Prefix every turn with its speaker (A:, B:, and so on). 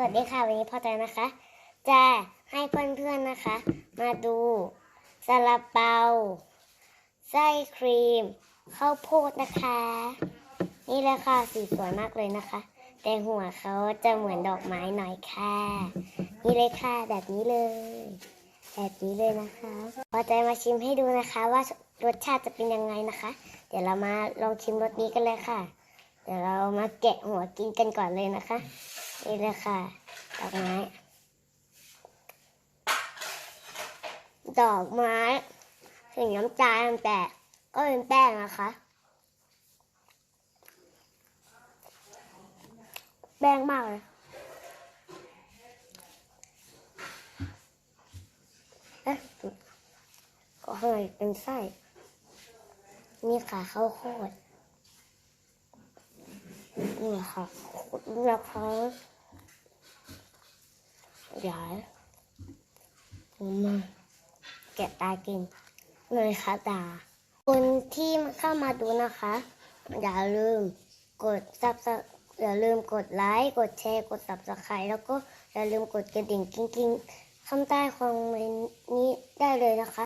A: สวัสดีค่ะวันนี้พ่อใจนะคะ จะให้เพื่อนๆนะคะ มาดูซาลาเปาไส้ครีมข้าวโพดนะคะ นี่เลยค่ะสีสวยมากเลยนะคะ แต่หัวเขาจะเหมือนดอกไม้หน่อยค่ะ นี่เลยค่ะแบบนี้เลย แบบนี้เลยนะคะพอใจมาชิมให้ดูนะคะว่ารสชาติจะเป็นยังไงนะคะ เดี๋ยวเรามาลองชิมรสนี้กันเลยค่ะ เดี๋ยวเรามาแกะหัวกินกันก่อนเลยนะคะ นี่เลยค่ะดอกไม้ดอกไม้สีน้ำตาลแต่ก็เป็นแป้งนะคะแป้งมากเลยเอ๊ะก็ข้างในเป็นไส้ นี่ค่ะข้าวโพดนี่ค่ะนี่นะคะ ยายวมาแกะตากินเลยค่ะตา คนที่เข้ามาดูนะคะ อย่าลืมกดซับอย่าลืมกดไลค์ กดแชร์ กดซับสไครต์แล้วก็อย่าลืมกดกระดิ่งกิ้งๆข้างใต้คอมเมนต์นี้ได้เลยนะคะ